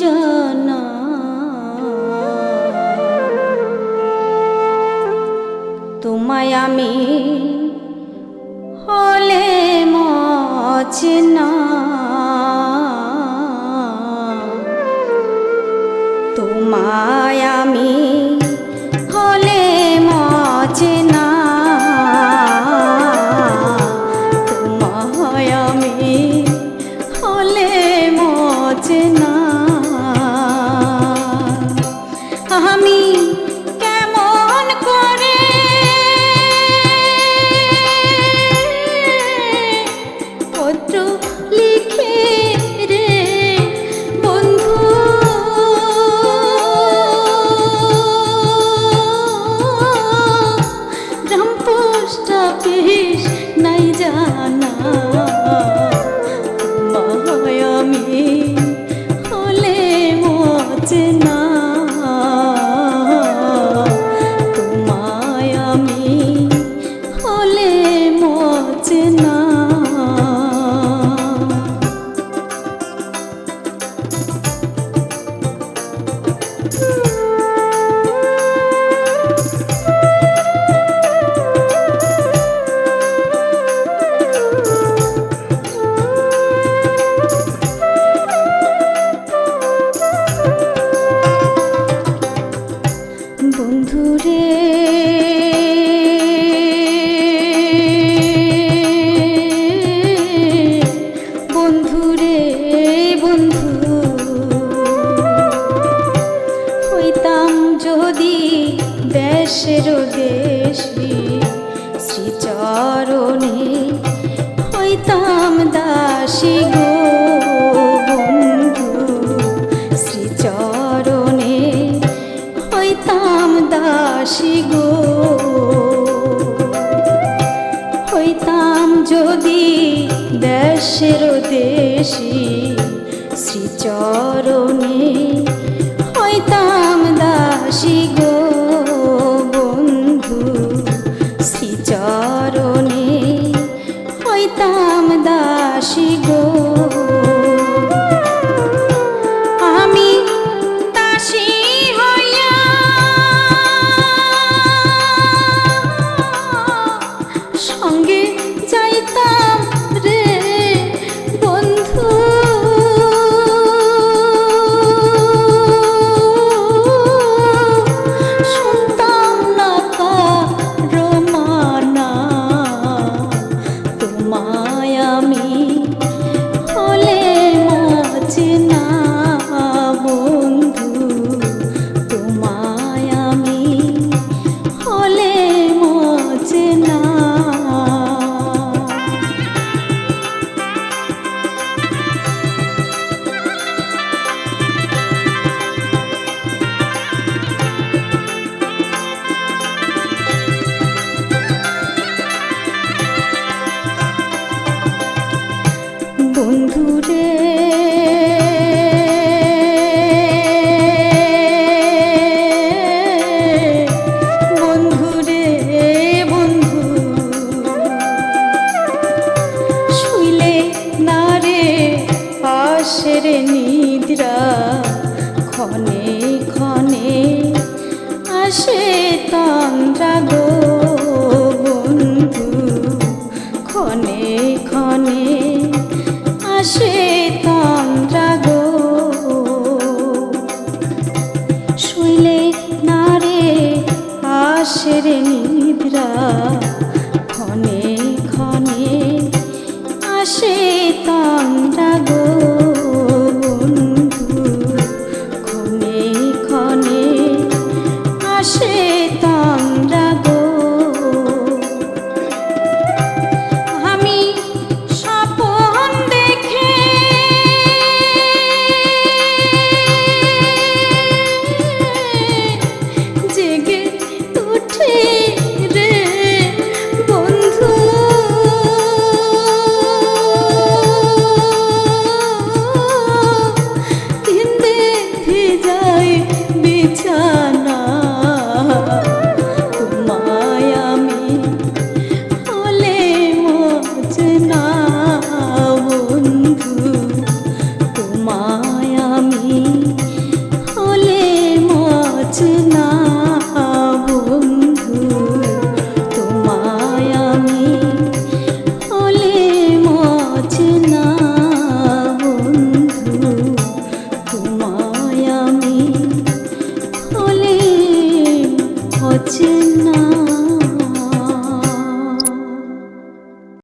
জনা। তোমায় আমি হলে মচনা নদী দেশের দেশে শ্রীচরণে হইতাম দাসী গো বন্ধু, শ্রীচরণে হইতাম দাসী গো। হইতাম যদি দেশের দেশি শ্রীচরণে しぐ বন্ধুরে। বন্ধুরে বন্ধু। শুইলে না রে পাশের নিদ্রা ক্ষণে ক্ষণে আসে